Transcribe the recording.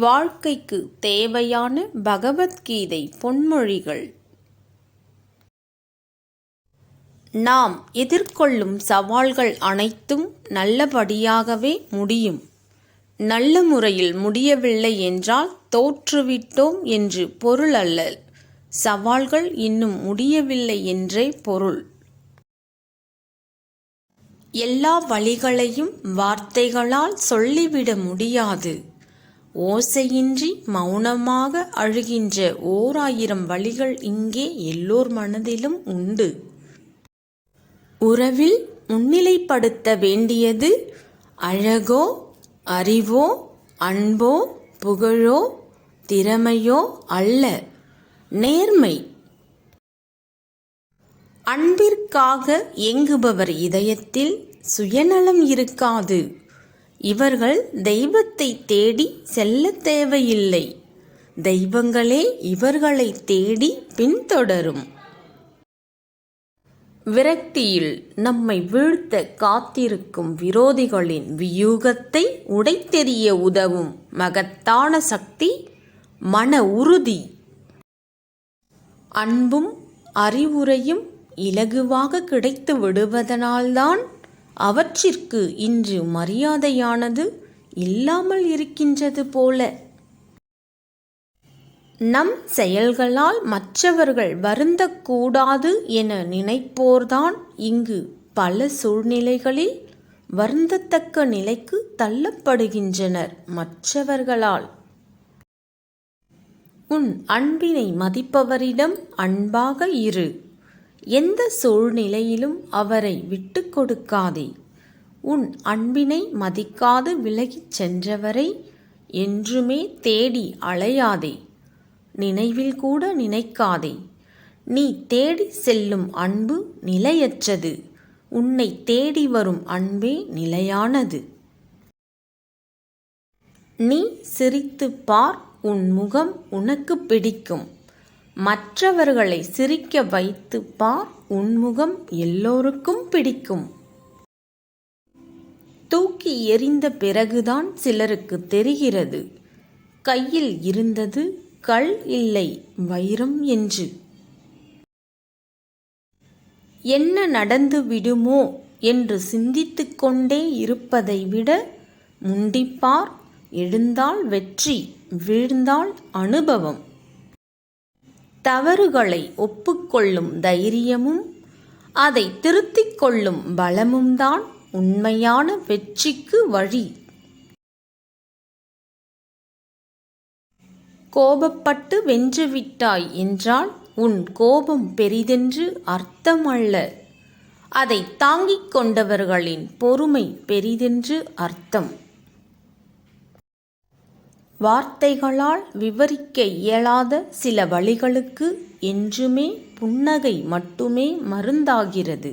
வாழ்க்கைக்கு தேவையான பகவத்கீதை பொன்மொழிகள். நாம் எதிர்கொள்ளும் சவால்கள் அனைத்தும் நல்லபடியாகவே முடியும். நல்ல முறையில் முடியவில்லை என்றால் தோற்றுவிட்டோம் என்று பொருள் அல்ல. சவால்கள் இன்னும் முடியவில்லை என்றே பொருள். எல்லா வழிகளையும் வார்த்தைகளால் சொல்லிவிட முடியாது. ஓசையின்றி மௌனமாக அழுகின்ற ஓர் ஆயிரம் வழிகள் இங்கே எல்லோர் மனதிலும் உண்டு. உறவில் முன்னிலைப்படுத்த வேண்டியது அழகோ அறிவோ அன்போ புகழோ திறமையோ அல்ல நேர்மை. அன்பிற்காக இயங்குபவர் இதயத்தில் சுயநலம் இருக்காது. இவர்கள் தெய்வத்தை தேடி செல்ல தேவையில்லை. தெய்வங்களே இவர்களை தேடி பின்தொடரும். விரக்தியில் நம்மை வீழ்த்த காத்திருக்கும் விரோதிகளின் வியூகத்தை உடைத்தெறிய உதவும் மகத்தான சக்தி மன உறுதி. அன்பும் அறிவுரையும் இலகுவாக கிடைத்து விடுவதனால்தான் அவற்றிற்கு இன்று மரியாதையானது இல்லாமல் இருக்கின்றது போல. நம் செயல்களால் மற்றவர்கள் வருந்தக்கூடாது என நினைப்போர்தான் இங்கு பல சூழ்நிலைகளில் வருந்தத்தக்க நிலைக்கு தள்ளப்படுகின்றனர் மற்றவர்களால். உன் அன்பினை மதிப்பவரிடம் அன்பாக இரு. எந்த சூழ்நிலையிலும் அவரை விட்டு கொடுக்காதே. உன் அன்பினை மதிக்காது விலகிச் சென்றவரை என்றுமே தேடி அலையாதே. நினைவில் கூட நினைக்காதே. நீ தேடி செல்லும் அன்பு நிலையற்றது. உன்னை தேடி வரும் அன்பே நிலையானது. நீ சிரித்துப் பார் உன் முகம் உனக்கு பிடிக்கும். மற்றவர்களை சிரிக்க வைத்து பார் உன்முகம் எல்லோருக்கும் பிடிக்கும். தூக்கி எறிந்த பிறகுதான் சிலருக்கு தெரிகிறது. கையில் இருந்தது கல் இல்லை வைரம் என்று. என்ன நடந்து விடுமோ என்று சிந்தித்துக் கொண்டே இருப்பதை விட முண்டிப்பார் எழுந்தால் வெற்றி வீழ்ந்தால் அனுபவம். தவறுகளை ஒப்புக்கொள்ளும் தைரியமும் அதை திருத்திக் கொள்ளும் பலமும் தான் உண்மையான வெற்றிக்கு வழி. கோபப்பட்டு வென்றுவிட்டாய் என்றால் உன் கோபம் பெரிதென்று அர்த்தமல்ல. அதை தாங்கிக் கொண்டவர்களின் பொறுமை பெரிதென்று அர்த்தம். வார்த்தைகளால் விவரிக்க இயலாத சில வழிகளுக்கு என்றுமே புன்னகை மட்டுமே மருந்தாகிறது.